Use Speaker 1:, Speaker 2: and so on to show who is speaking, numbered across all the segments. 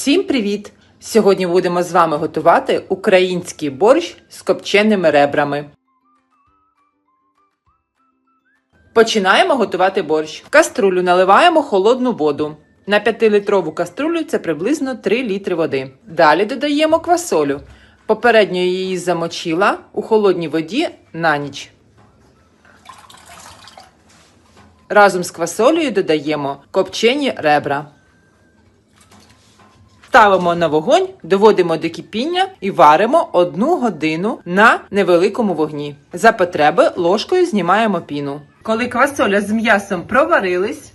Speaker 1: Всім привіт! Сьогодні будемо з вами готувати український борщ з копченими ребрами. Починаємо готувати борщ. В каструлю наливаємо холодну воду. На 5-літрову каструлю це приблизно 3 літри води. Далі додаємо квасолю. Попередньо її замочила у холодній воді на ніч. Разом з квасолею додаємо копчені ребра. Ставимо на вогонь, доводимо до кипіння і варимо одну годину на невеликому вогні. За потреби ложкою знімаємо піну. Коли квасоля з м'ясом проварились,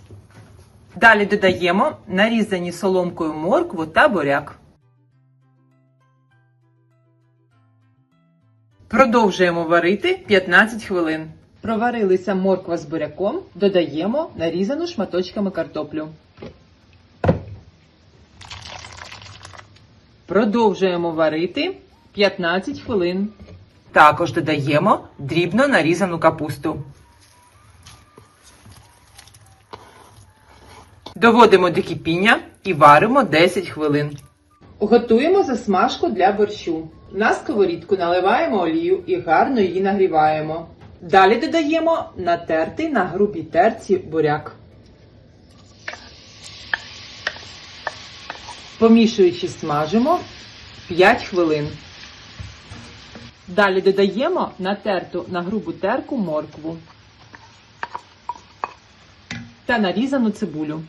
Speaker 1: далі додаємо нарізані соломкою моркву та буряк. Продовжуємо варити 15 хвилин. Проварилися морква з буряком, додаємо нарізану шматочками картоплю. Продовжуємо варити 15 хвилин. Також додаємо дрібно нарізану капусту. Доводимо до кипіння і варимо 10 хвилин. Готуємо засмажку для борщу. На сковорідку наливаємо олію і гарно її нагріваємо. Далі додаємо натертий на грубій терці буряк. Помішуючи, смажимо 5 хвилин. Далі додаємо натерту на грубу терку моркву та нарізану цибулю.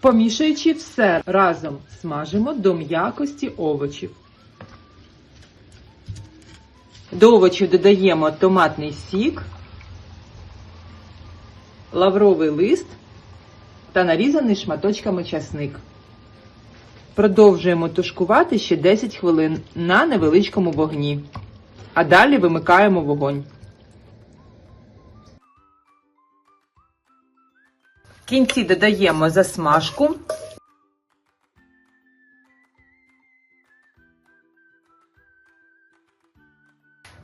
Speaker 1: Помішуючи все разом смажимо до м'якості овочів. До овочів додаємо томатний сік, лавровий лист та нарізаний шматочками часник. Продовжуємо тушкувати ще 10 хвилин на невеличкому вогні. А далі вимикаємо вогонь. В кінці додаємо засмажку.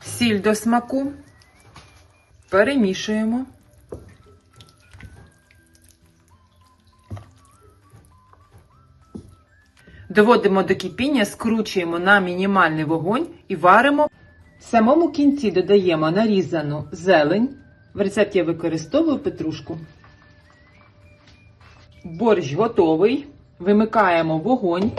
Speaker 1: Сіль до смаку. Перемішуємо. Доводимо до кипіння, скручуємо на мінімальний вогонь і варимо. В самому кінці додаємо нарізану зелень. В рецепті я використовую петрушку. Борщ готовий. Вимикаємо вогонь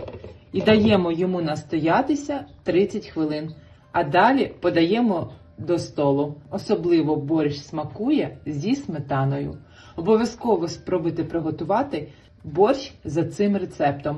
Speaker 1: і даємо йому настоятися 30 хвилин. А далі подаємо до столу. Особливо борщ смакує зі сметаною. Обов'язково спробуйте приготувати борщ за цим рецептом.